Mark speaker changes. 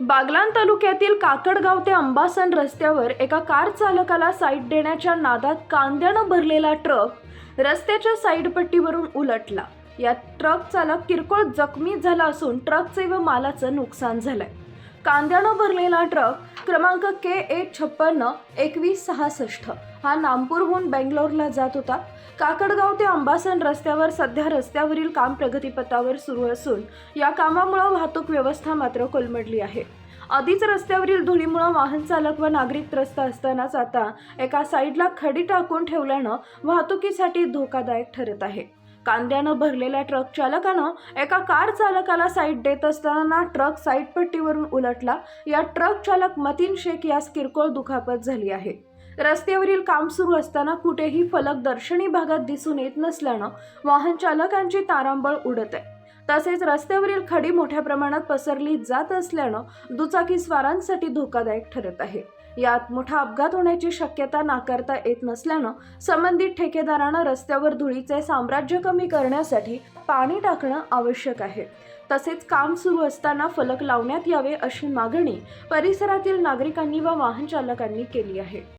Speaker 1: बागलाण तालुक्यातील काकडगाव ते अंबासन रस्त्यावर एका कार चालकाला साईड देण्याच्या नादात कांद्यानं भरलेला ट्रक रस्त्याच्या साईड पट्टीवरून उलटला. यात ट्रक चालक किरकोळ जखमी झाला असून ट्रकचे व मालाचं नुकसान झालंय. कांद्यानं भरलेला ट्रक क्रमांक के ए छप्पन्न एकवीस सहासष्ट. हा नामपूरहून बेंगलोरला जात होता. काकडगाव ते अंबासन रस्त्यावर सध्या रस्त्यावरील काम प्रगतीपथावर सुरू असून या कामामुळं वाहतूक व्यवस्था मात्र कोलमडली आहे. आधीच रस्त्यावरील धुळीमुळं वाहन चालक व नागरिक त्रस्त असतानाच आता एका साईडला खडी टाकून ठेवल्यानं वाहतुकीसाठी धोकादायक ठरत आहे. कांद्यानं भरलेल्या ट्रक चालकानं एका कार चालकाला साईड देत असताना ट्रक साईड पट्टीवरून उलटला. या ट्रक चालक मतीन शेख यास किरकोळ दुखापत झाली आहे. रस्त्यावरील काम सुरू असताना कुठेही फलक दर्शनी भागात दिसून येत नसल्यानं वाहन चालकांची तारांबळ उडत आहे. तसेच रस्त्यावरील खडी मोठ्या प्रमाणात पसरली जात असल्यानं दुचाकी स्वारांसाठी धोकादायक ठरत आहे. यात मोठा अपघात होण्याची शक्यता नाकारता येत नसल्यानं संबंधित ठेकेदारानं रस्त्यावर धुळीचे साम्राज्य कमी करण्यासाठी पाणी टाकणं आवश्यक आहे. तसेच काम सुरू असताना फलक लावण्यात यावे अशी मागणी परिसरातील नागरिकांनी व वाहन चालकांनी केली आहे.